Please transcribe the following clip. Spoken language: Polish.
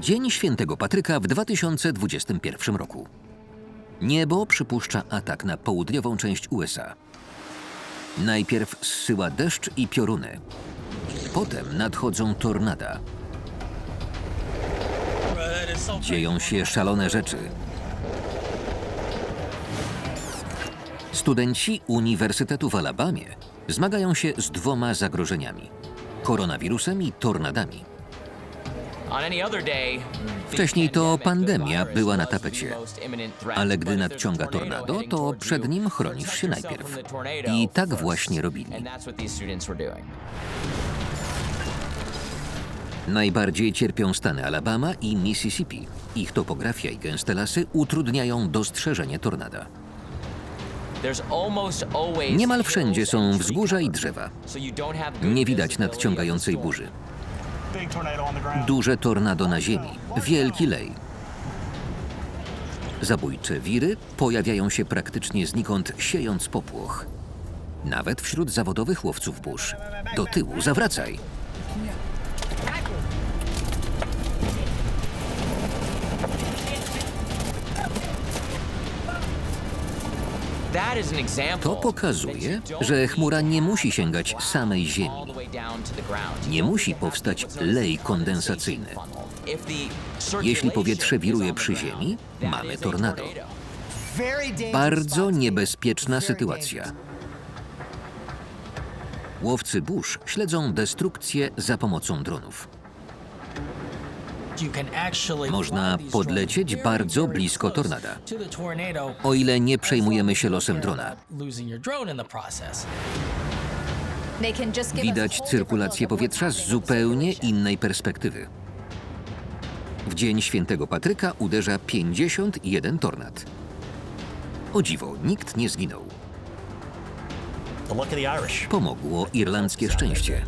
Dzień Świętego Patryka w 2021 roku. Niebo przypuszcza atak na południową część USA. Najpierw zsyła deszcz i pioruny. Potem nadchodzą tornada. Dzieją się szalone rzeczy. Studenci Uniwersytetu w Alabamie zmagają się z dwoma zagrożeniami: koronawirusem i tornadami. Wcześniej to pandemia była na tapecie, Ale gdy nadciąga tornado, to przed nim chronisz się najpierw. I tak właśnie robili. Najbardziej cierpią stany Alabama i Mississippi. Ich topografia i gęste lasy utrudniają dostrzeżenie tornada. Niemal wszędzie są wzgórza i drzewa. Nie widać nadciągającej burzy. Duże tornado na ziemi, wielki lej. Zabójcze wiry pojawiają się praktycznie znikąd, siejąc popłoch. Nawet wśród zawodowych łowców burz. Do tyłu, zawracaj! To pokazuje, że chmura nie musi sięgać samej ziemi. Nie musi powstać lej kondensacyjny. Jeśli powietrze wiruje przy ziemi, mamy tornado. Bardzo niebezpieczna sytuacja. Łowcy burz śledzą destrukcję za pomocą dronów. Można podlecieć bardzo blisko tornada, O ile nie przejmujemy się losem drona. Widać cyrkulację powietrza z zupełnie innej perspektywy. W dzień świętego Patryka uderza 51 tornad. O dziwo, nikt nie zginął. Pomogło irlandzkie szczęście.